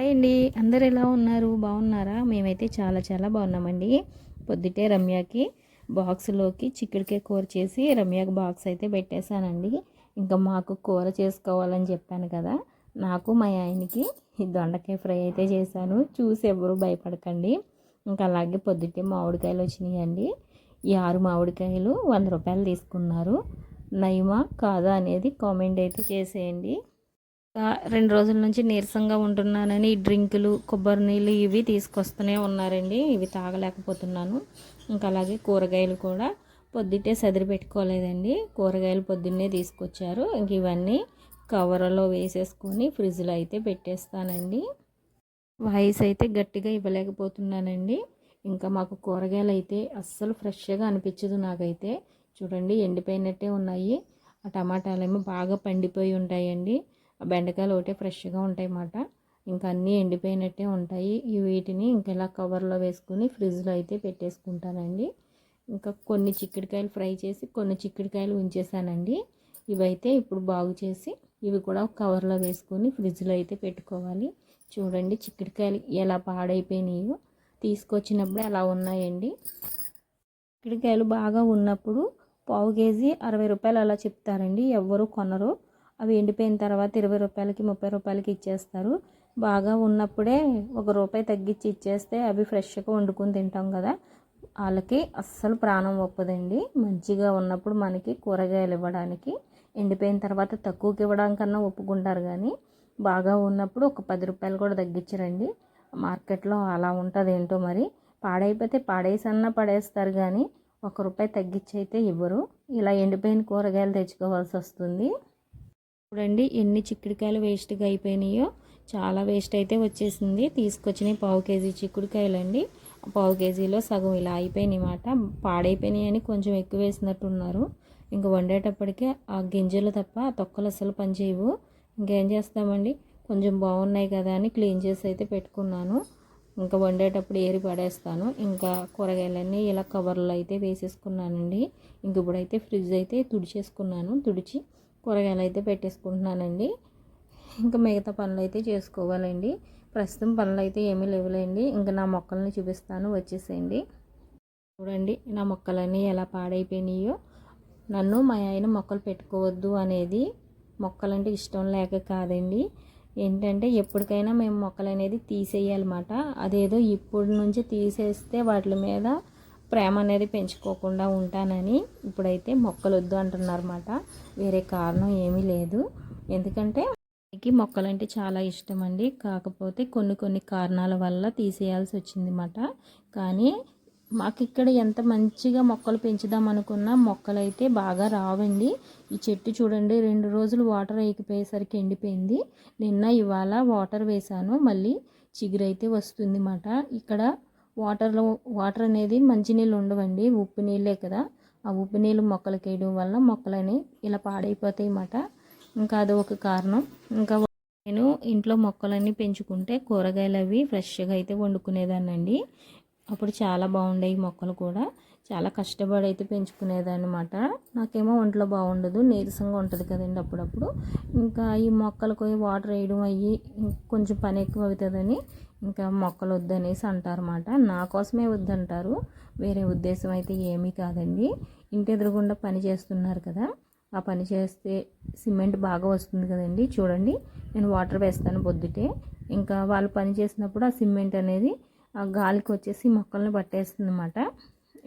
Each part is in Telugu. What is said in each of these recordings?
హాయ్ అండి. అందరు ఎలా ఉన్నారు? బాగున్నారా? మేమైతే చాలా చాలా బాగున్నామండి. పొద్దుటే రమ్యకి బాక్స్లోకి చిక్కుడికాయ కూర చేసి రమ్యకి బాక్స్ అయితే పెట్టేశానండి. ఇంకా మాకు కూర చేసుకోవాలని చెప్పాను కదా. నాకు మా ఆయనకి ఈ దొండకాయ ఫ్రై అయితే చేశాను. చూసి ఎవరు భయపడకండి. ఇంకా అలాగే పొద్దుటే మామిడికాయలు వచ్చినాయండి. ఈ ఆరు మామిడికాయలు వంద రూపాయలు తీసుకున్నారు. నయమా కాదా అనేది కామెంట్ అయితే చేసేయండి. రెండు రోజుల నుంచి నీరసంగా ఉంటున్నానని డ్రింకులు కొబ్బరి నీళ్ళు ఇవి తీసుకొస్తూనే ఉన్నారండి. ఇవి తాగలేకపోతున్నాను. ఇంకా అలాగే కూరగాయలు కూడా పొద్దుటే సదిరి పెట్టుకోలేదండి. కూరగాయలు పొద్దున్నే తీసుకొచ్చారు. ఇంక ఇవన్నీ కవర్లో వేసేసుకొని ఫ్రిడ్జ్లో అయితే పెట్టేస్తానండి. వాయిస్ అయితే గట్టిగా ఇవ్వలేకపోతున్నానండి. ఇంకా మాకు కూరగాయలు అయితే అస్సలు ఫ్రెష్గా అనిపించదు నాకైతే. చూడండి ఎండిపోయినట్టే ఉన్నాయి. ఆ టమాటాలేమో బాగా పండిపోయి ఉంటాయండి. బెండకాయలు ఒకటే ఫ్రెష్గా ఉంటాయి అన్నమాట ఇంకా అన్నీ ఎండిపోయినట్టే ఉంటాయి. వీటిని ఇంకా ఇలా కవర్లో వేసుకుని ఫ్రిడ్జ్లో అయితే పెట్టేసుకుంటానండి. ఇంకా కొన్ని చిక్కుడుకాయలు ఫ్రై చేసి కొన్ని చిక్కుడుకాయలు ఉంచేసానండి. ఇవైతే ఇప్పుడు బాగు చేసి ఇవి కూడా కవర్లో వేసుకొని ఫ్రిడ్జ్లో అయితే పెట్టుకోవాలి. చూడండి చిక్కుడుకాయలు ఎలా పాడైపోయినాయో. తీసుకొచ్చినప్పుడు అలా ఉన్నాయండి. చిక్కుడుకాయలు బాగా ఉన్నప్పుడు పావు కేజీ అరవై రూపాయలు అలా చెప్తారండి. ఎవ్వరు కొనరు. అవి ఎండిపోయిన తర్వాత ఇరవై రూపాయలకి ముప్పై రూపాయలకి ఇచ్చేస్తారు. బాగా ఉన్నప్పుడే ఒక రూపాయి తగ్గించి ఇచ్చేస్తే అవి ఫ్రెష్గా వండుకొని తింటాం కదా. వాళ్ళకి అస్సలు ప్రాణం ఒప్పదండి. మంచిగా ఉన్నప్పుడు మనకి కూరగాయలు ఇవ్వడానికి ఎండిపోయిన తర్వాత తక్కువకి ఇవ్వడానికన్నా ఒప్పుకుంటారు కానీ బాగా ఉన్నప్పుడు ఒక పది రూపాయలు కూడా తగ్గించరండి. మార్కెట్లో అలా ఉంటుంది ఏంటో మరి. పాడైపోతే పాడేసన్నా పడేస్తారు కానీ ఒక రూపాయి తగ్గించి అయితే ఇవ్వరు. ఇలా ఎండిపోయిన కూరగాయలు తెచ్చుకోవాల్సి వస్తుంది. చూడండి ఎన్ని చిక్కుడుకాయలు వేస్ట్గా అయిపోయినాయో. చాలా వేస్ట్ అయితే వచ్చేసింది. తీసుకొచ్చినాయి పావు కేజీ చిక్కుడుకాయలండి. పావు కేజీలో సగం ఇలా అయిపోయినాయి మాట పాడైపోయినాయి అని కొంచెం ఎక్కువ వేసినట్టున్నారు. ఇంక వండేటప్పటికే ఆ గింజలు తప్ప ఆ తొక్కలు అసలు పనిచేయవు. ఇంకేం చేస్తామండి? కొంచెం బాగున్నాయి కదా అని క్లీన్ చేసి అయితే పెట్టుకున్నాను. ఇంకా వండేటప్పుడు ఏరి పడేస్తాను. ఇంకా కూరగాయలన్నీ ఇలా కవర్లో అయితే వేసేసుకున్నానండి. ఇంక ఇప్పుడైతే ఫ్రిడ్జ్ అయితే తుడిచేసుకున్నాను. తుడిచి కూరగాయలు అయితే పెట్టేసుకుంటున్నానండి. ఇంకా మిగతా పనులు అయితే చేసుకోవాలండి. ప్రస్తుతం పనులు అయితే ఏమీ లేవులేండి. ఇంకా నా మొక్కల్ని చూపిస్తాను. వచ్చేసేయండి. చూడండి నా మొక్కలన్నీ ఎలా పాడైపోయినాయో. నన్ను మా ఆయన మొక్కలు పెట్టుకోవద్దు అనేది మొక్కలంటే ఇష్టం లేక కాదండి. ఏంటంటే ఎప్పటికైనా మేము మొక్కలు అనేది తీసేయాలన్నమాట. అదేదో ఇప్పటి నుంచి తీసేస్తే వాటి మీద ప్రేమ అనేది పెంచుకోకుండా ఉంటానని ఇప్పుడైతే మొక్కలు వద్దు అంటున్నారన్నమాట. వేరే కారణం ఏమీ లేదు. ఎందుకంటే మనకి మొక్కలంటే చాలా ఇష్టం అండి కాకపోతే కొన్ని కొన్ని కారణాల వల్ల తీసేయాల్సి వచ్చింది అన్నమాట కానీ మాకు ఇక్కడ ఎంత మంచిగా మొక్కలు పెంచుదాం అనుకున్నా మొక్కలు అయితే బాగా రావండి. ఈ చెట్టు చూడండి రెండు రోజులు వాటర్ వేయకపోయేసరికి ఎండిపోయింది. నిన్న ఇవాళ వాటర్ వేసాను మళ్ళీ చిగురైతే వస్తుంది అన్నమాట ఇక్కడ వాటర్లో వాటర్ అనేది మంచినీళ్ళు ఉండవండి. ఉప్పు నీళ్ళే కదా. ఆ ఉప్పు నీళ్ళు మొక్కలకి వేయడం వల్ల మొక్కలని ఇలా పాడైపోతాయి అన్నమాట. ఇంకా అది ఒక కారణం. ఇంకా నేను ఇంట్లో మొక్కలన్నీ పెంచుకుంటే కూరగాయలు అవి ఫ్రెష్గా అయితే వండుకునేదాన్నండి. అప్పుడు చాలా బాగుండేవి మొక్కలు కూడా. చాలా కష్టపడి అయితే పెంచుకునేదన్నమాట. నాకేమో ఒంట్లో బాగుండదు నీరసంగా ఉంటుంది కదండి అప్పుడప్పుడు. ఇంకా ఈ మొక్కలకు వాటర్ వేయడం అయ్యి కొంచెం పని ఎక్కువ అవుతుందని ఇంకా మొక్కలు వద్దనేసి అంటారన్నమాట. నా కోసమే వద్దంటారు వేరే ఉద్దేశం అయితే ఏమీ కాదండి. ఇంటి ఎదురుగుండా పని చేస్తున్నారు కదా ఆ పని చేస్తే సిమెంట్ బాగా వస్తుంది కదండి. చూడండి నేను వాటర్ వేస్తాను పొద్దుటే ఇంకా వాళ్ళు పని చేసినప్పుడు ఆ సిమెంట్ అనేది ఆ గాలికి వచ్చేసి మొక్కల్ని పట్టేస్తుంది అనమాట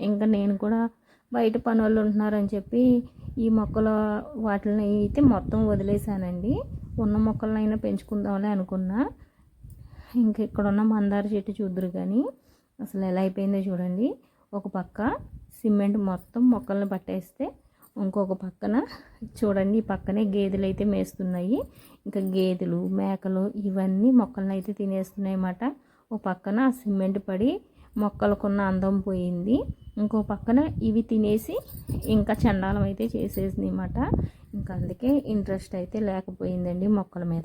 ఇంకా నేను కూడా బయట పని వాళ్ళు ఉంటున్నారని చెప్పి ఈ మొక్కల వాటిని అయితే మొత్తం వదిలేసానండి ఉన్న మొక్కలనైనా పెంచుకుందామని అనుకున్నా. ఇంక ఇక్కడ ఉన్న మందార చెట్టు చూద్దరు కానీ అసలు ఎలా అయిపోయిందో చూడండి. ఒక పక్క సిమెంట్ మొత్తం మొక్కలను పట్టేస్తే ఇంకొక పక్కన చూడండి ఈ పక్కనే గేదెలు అయితే మేస్తున్నాయి. ఇంకా గేదెలు మేకలు ఇవన్నీ మొక్కలను అయితే తినేస్తున్నాయి అన్నమాట ఓ పక్కన సిమెంట్ పడి మొక్కలకున్న అందం పోయింది. ఇంకో పక్కన ఇవి తినేసి ఇంకా చండాలం అయితే చేసేసింది అన్నమాట. ఇంకా అందుకే ఇంట్రెస్ట్ అయితే లేకపోయిందండి మొక్కల మీద.